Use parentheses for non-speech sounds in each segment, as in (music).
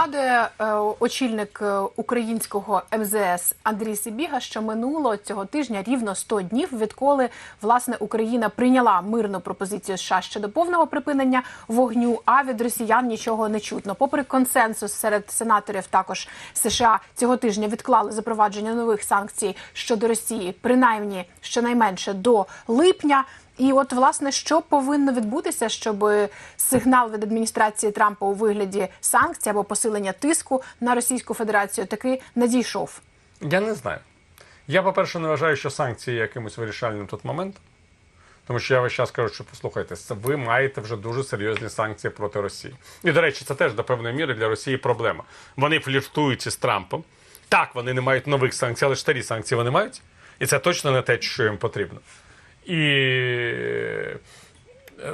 Нагадує е, очільник е, українського МЗС Андрій Сибіга, що минуло цього тижня рівно 100 днів, відколи власне Україна прийняла мирну пропозицію США щодо повного припинення вогню. А від росіян нічого не чутно. Попри консенсус серед сенаторів, також США цього тижня відклали запровадження нових санкцій щодо Росії, принаймні щонайменше до липня. І от власне що повинно відбутися, щоб сигнал від адміністрації Трампа у вигляді санкцій або посилення тиску на Російську Федерацію таки надійшов? Я не знаю. Я, по-перше, не вважаю, що санкції є якимось вирішальним тут моментом. Тому що я весь час кажу, що послухайте, ви маєте вже дуже серйозні санкції проти Росії. І, до речі, це теж до певної міри для Росії проблема. Вони фліртують із Трампом. Так, вони не мають нових санкцій, але ж старі санкції вони мають. І це точно не те, що їм потрібно. І е,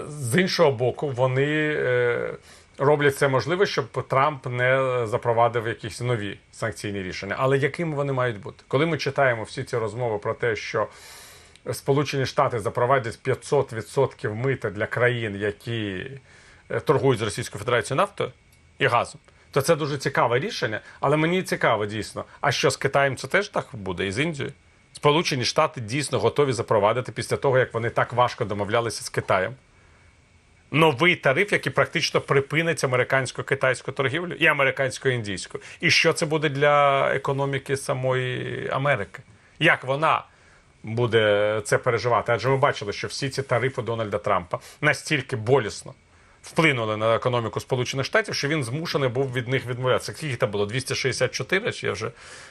з іншого боку, вони е, роблять це можливе, щоб Трамп не запровадив якісь нові санкційні рішення. Але якими вони мають бути? Коли ми читаємо всі ці розмови про те, що Сполучені Штати запровадять 500% мита для країн, які е, торгують з Російською Федерацією нафтою і газом, то це дуже цікаве рішення. Але мені цікаво дійсно. А що з Китаєм це теж так буде і з Індією? Сполучені Штати дійсно готові запровадити після того, як вони так важко домовлялися з Китаєм. Новий тариф, який практично припинить американсько-китайську торгівлю і американсько-індійську. І що це буде для економіки самої Америки? Як вона буде це переживати? Адже ми бачили, що всі ці тарифи Дональда Трампа настільки болісно вплинули на економіку Сполучених Штатів, що він змушений був від них відмовлятися. Скільки там було? 264, чи я вже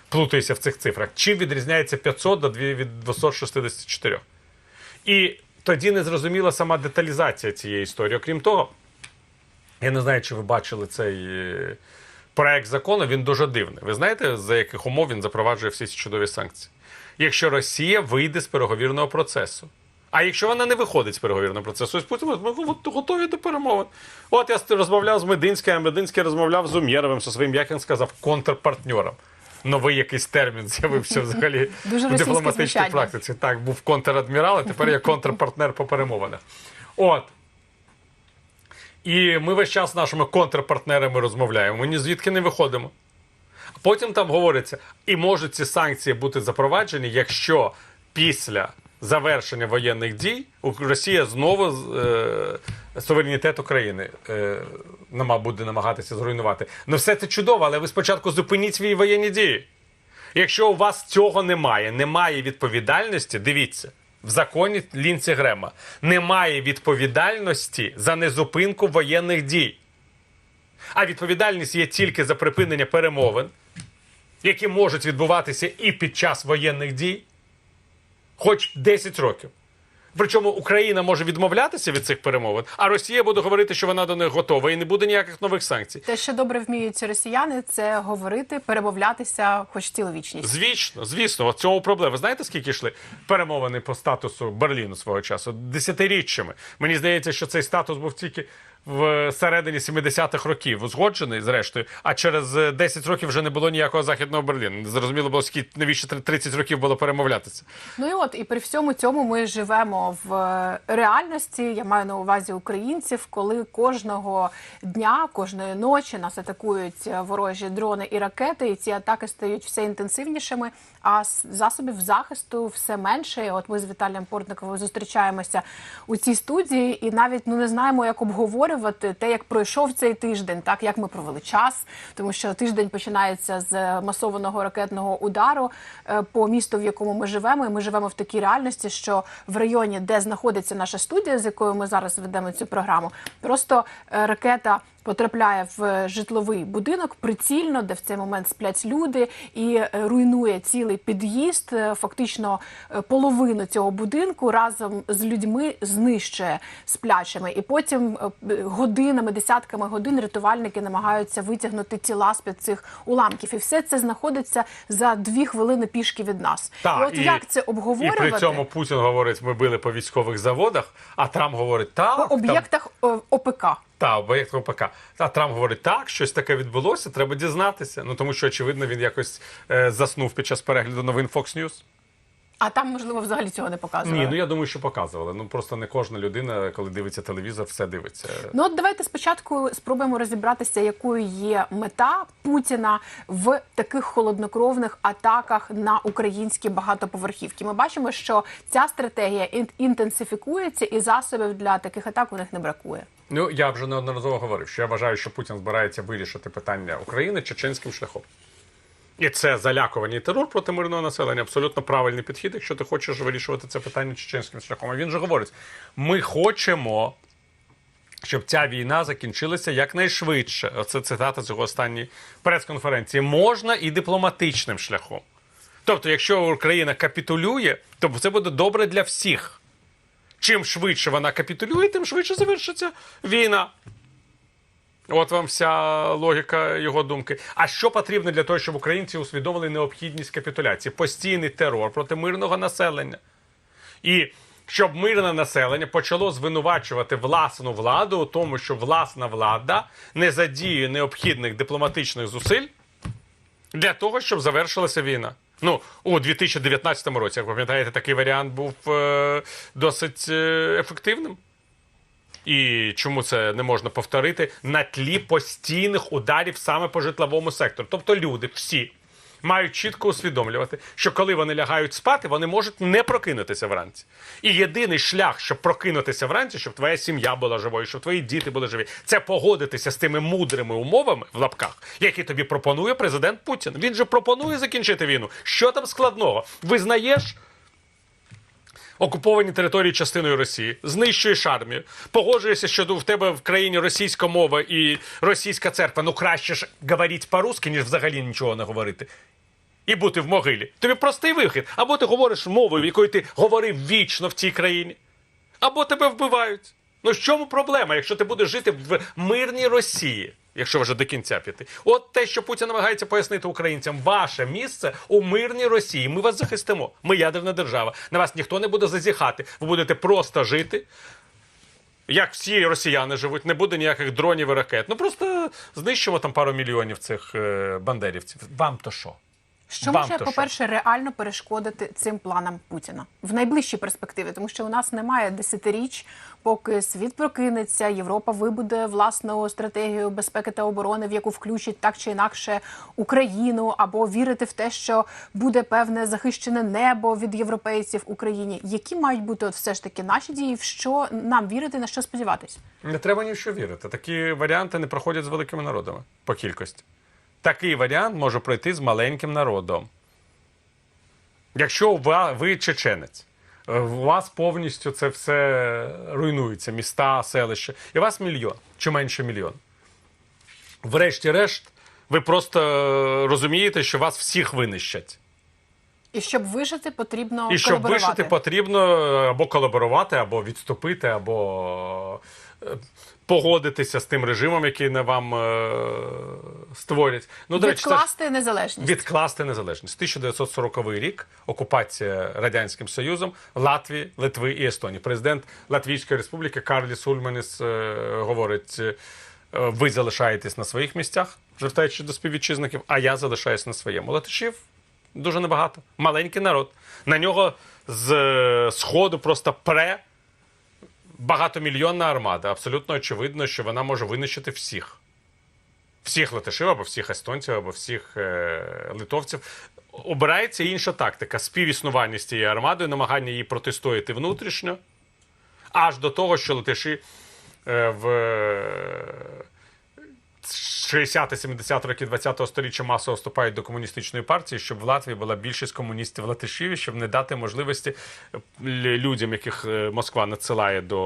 плутаюся в цих цифрах. Чим відрізняється 500 до від 264? І тоді не зрозуміла сама деталізація цієї історії. Окрім того, я не знаю, чи ви бачили цей е, проект закону, він дуже дивний. Ви знаєте, за яких умов він запроваджує всі ці чудові санкції? Якщо Росія вийде з переговірного процесу. А якщо вона не виходить з переговірного процесу, ось Путін, ми готові до перемовин. От я розмовляв з Мединським, а Мединський розмовляв з Умєровим, зі своїм, як він сказав, контрпартнером. Новий якийсь термін з'явився взагалі (laughs) Дуже в дипломатичній звучання. практиці. Так, був контрадмірал, а тепер я контрпартнер по перемовинах. От. І ми весь час з нашими контрпартнерами розмовляємо. Ми ні звідки не виходимо. Потім там говориться, і можуть ці санкції бути запроваджені, якщо після завершення воєнних дій Росія знову е, суверенітет України е, нама- буде намагатися зруйнувати. Ну все це чудово, але ви спочатку зупиніть свої воєнні дії. Якщо у вас цього немає, немає відповідальності, дивіться. В законі Лінці Грема немає відповідальності за незупинку воєнних дій. А відповідальність є тільки за припинення перемовин, які можуть відбуватися і під час воєнних дій, хоч 10 років. Причому Україна може відмовлятися від цих перемовин, а Росія буде говорити, що вона до них готова, і не буде ніяких нових санкцій. Те, що добре вміють росіяни, це говорити, перемовлятися, хоч цілу вічність. Звісно, звісно, в цьому проблема. Знаєте, скільки йшли перемовини по статусу Берліну свого часу? Десятиріччями. Мені здається, що цей статус був тільки в середині 70-х років узгоджений, зрештою, а через е, 10 років вже не було ніякого західного Берліну. Зрозуміло було, скільки навіщо 30 років було перемовлятися. Ну і от і при всьому цьому ми живемо в е, реальності. Я маю на увазі українців, коли кожного дня, кожної ночі нас атакують е, ворожі дрони і ракети, і ці атаки стають все інтенсивнішими. А засобів захисту все менше. От ми з Віталієм Портниковим зустрічаємося у цій студії, і навіть ну не знаємо, як обговорювати те, як пройшов цей тиждень, так як ми провели час, тому що тиждень починається з масованого ракетного удару е, по місту, в якому ми живемо. І ми живемо в такій реальності, що в районі, де знаходиться наша студія, з якою ми зараз ведемо цю програму, просто е, ракета. Потрапляє в житловий будинок прицільно, де в цей момент сплять люди, і е, руйнує цілий під'їзд. Е, Фактично е, половину цього будинку разом з людьми знищує сплячими. І потім годинами, десятками годин рятувальники намагаються витягнути тіла з під цих уламків. І все це знаходиться за дві хвилини пішки від нас. і от як це І при цьому Путін говорить, ми били по військових заводах, а Трамп говорить, так, по об'єктах ОПК? Та, об'єкт ПК. А Трамп говорить, так, щось таке відбулося, треба дізнатися. Ну тому що, очевидно, він якось е, заснув під час перегляду новин Fox News. А там, можливо, взагалі цього не показували. Ні, ну я думаю, що показували. Ну просто не кожна людина, коли дивиться телевізор, все дивиться. Ну от давайте спочатку спробуємо розібратися, якою є мета Путіна в таких холоднокровних атаках на українські багатоповерхівки. Ми бачимо, що ця стратегія ін- інтенсифікується, і засобів для таких атак у них не бракує. Ну я вже неодноразово говорив, що я вважаю, що Путін збирається вирішити питання України чеченським шляхом. І це залякування і терор проти мирного населення. Абсолютно правильний підхід, якщо ти хочеш вирішувати це питання чеченським шляхом. Він же говорить: ми хочемо, щоб ця війна закінчилася якнайшвидше. Оце цитата з його останньої прес-конференції. Можна і дипломатичним шляхом. Тобто, якщо Україна капітулює, то це буде добре для всіх. Чим швидше вона капітулює, тим швидше завершиться війна. От вам вся логіка його думки. А що потрібно для того, щоб українці усвідомили необхідність капітуляції? Постійний терор проти мирного населення. І щоб мирне населення почало звинувачувати власну владу у тому, що власна влада не задіює необхідних дипломатичних зусиль для того, щоб завершилася війна. Ну, у 2019 році, як ви пам'ятаєте, такий варіант був е, досить е, ефективним. І чому це не можна повторити на тлі постійних ударів саме по житловому сектору? Тобто люди всі мають чітко усвідомлювати, що коли вони лягають спати, вони можуть не прокинутися вранці. І єдиний шлях, щоб прокинутися вранці, щоб твоя сім'я була живою, щоб твої діти були живі, це погодитися з тими мудрими умовами в лапках, які тобі пропонує президент Путін. Він же пропонує закінчити війну. Що там складного? Визнаєш? Окуповані території частиною Росії, знищуєш армію, погоджуєшся, що в тебе в країні російська мова і російська церква. Ну краще ж говорити по-русски, ніж взагалі нічого не говорити. І бути в могилі. Тобі простий вихід. Або ти говориш мовою, якою ти говорив вічно в цій країні, або тебе вбивають. Ну в чому проблема, якщо ти будеш жити в мирній Росії, якщо вже до кінця піти? От те, що Путін намагається пояснити українцям, ваше місце у мирній Росії. Ми вас захистимо. Ми ядерна держава. На вас ніхто не буде зазіхати. Ви будете просто жити. Як всі росіяни живуть, не буде ніяких дронів і ракет. Ну просто знищимо там пару мільйонів цих е, бандерівців. Вам то що? Що Вам може, по-перше, реально перешкодити цим планам Путіна в найближчій перспективі, тому що у нас немає десятиріч, поки світ прокинеться, Європа вибуде власну стратегію безпеки та оборони, в яку включить так чи інакше Україну, або вірити в те, що буде певне захищене небо від європейців в Україні. Які мають бути от все ж таки наші дії, в що нам вірити, на що сподіватись? Не треба ні в що вірити. Такі варіанти не проходять з великими народами по кількості. Такий варіант може пройти з маленьким народом. Якщо ви, ви чеченець, е, у вас повністю це все руйнується, міста, селища, і у вас мільйон чи менше мільйон. Врешті-решт, ви просто е, розумієте, що вас всіх винищать. І щоб вижити, потрібно І щоб вижити, потрібно е, або колаборувати, або відступити, або погодитися з тим режимом, який на вам е, створять. Ну, до речі, відкласти незалежність. відкласти незалежність. 1940 рік окупація радянським Союзом Латвії, Литви і Естонії. Президент Латвійської республіки Карліс Ульманіс е, говорить: е, ви залишаєтесь на своїх місцях, звертаючись до співвітчизників, а я залишаюсь на своєму. Латишів дуже небагато. Маленький народ. На нього з е, сходу просто пре багатомільйонна армада. Абсолютно очевидно, що вона може винищити всіх. Всіх латишів, або всіх естонців, або всіх е, литовців. Обирається інша тактика співіснування з цією армадою, намагання її протистояти внутрішньо, аж до того, що латиші е, в 60-70 років 20-го століття масово вступають до комуністичної партії, щоб в Латвії була більшість комуністів латишів, щоб не дати можливості людям, яких е, Москва надсилає до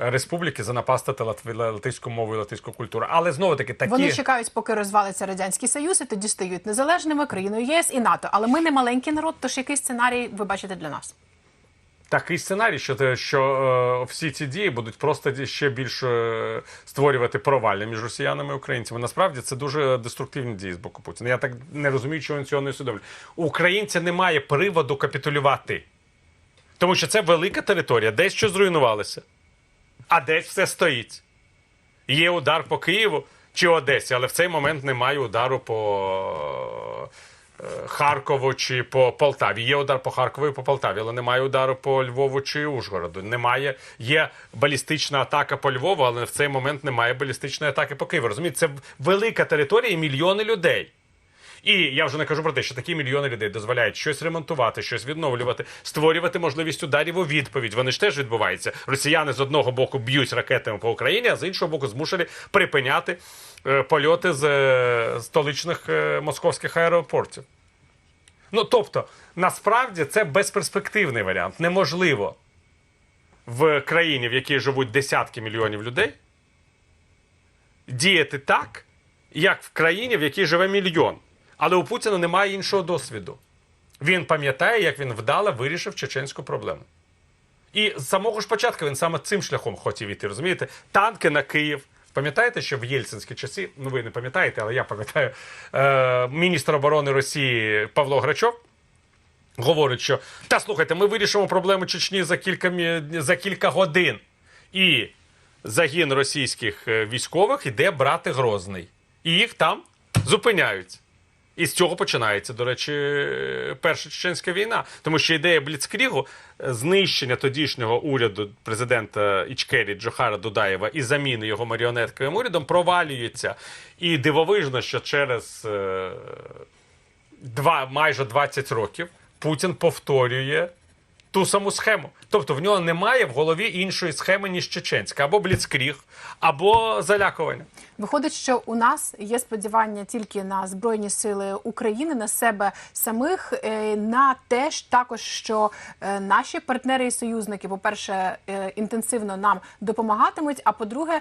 е, республіки, занапастити латві- латиську мову і латиську культуру. Але знову таки такі Вони чекають, поки розвалиться радянський союз, і тоді стають незалежними країною ЄС і НАТО. Але ми не маленький народ. Тож який сценарій ви бачите для нас? Такий сценарій, що, що е, всі ці дії будуть просто ще більше створювати провалля між росіянами і українцями. Насправді це дуже деструктивні дії з боку Путіна. Я так не розумію, чого він цього не усвідомлює. У українця немає приводу капітулювати, тому що це велика територія, десь що зруйнувалося, а десь все стоїть. Є удар по Києву чи Одесі, але в цей момент немає удару по Харкову чи по Полтаві. Є удар по Харкову і по Полтаві, але немає удару по Львову чи Ужгороду. Немає. Є балістична атака по Львову, але в цей момент немає балістичної атаки по Києву. Розумієте, це велика територія і мільйони людей. І я вже не кажу про те, що такі мільйони людей дозволяють щось ремонтувати, щось відновлювати, створювати можливість ударів у відповідь. Вони ж теж відбуваються. Росіяни з одного боку б'ють ракетами по Україні, а з іншого боку змушені припиняти е, польоти з е, столичних е, московських аеропортів. Ну тобто, насправді це безперспективний варіант. Неможливо в країні, в якій живуть десятки мільйонів людей, діяти так, як в країні, в якій живе мільйон. Але у Путіна немає іншого досвіду. Він пам'ятає, як він вдало вирішив чеченську проблему. І з самого ж початку він саме цим шляхом хотів іти, розумієте? Танки на Київ. Пам'ятаєте, що в єльцинські часи, ну ви не пам'ятаєте, але я пам'ятаю, е, міністр оборони Росії Павло Грачов говорить, що та слухайте, ми вирішимо проблему Чечні за кілька, за кілька годин. І загін російських е, військових іде брати Грозний. І їх там зупиняють. І з цього починається, до речі, перша чеченська війна. Тому що ідея Бліцкрігу е, знищення тодішнього уряду президента Ічкері Джохара Дудаєва і заміни його маріонетковим урядом провалюється. І дивовижно, що через е, два, майже 20 років Путін повторює ту саму схему. Тобто в нього немає в голові іншої схеми, ніж чеченська, або бліцкріг, або залякування. Виходить, що у нас є сподівання тільки на збройні сили України, на себе самих, е, на те ж також, що е, наші партнери і союзники, по-перше, е, інтенсивно нам допомагатимуть. А по-друге,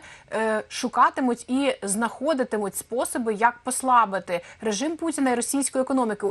шукатимуть і знаходитимуть способи, як послабити режим Путіна і російську економіку.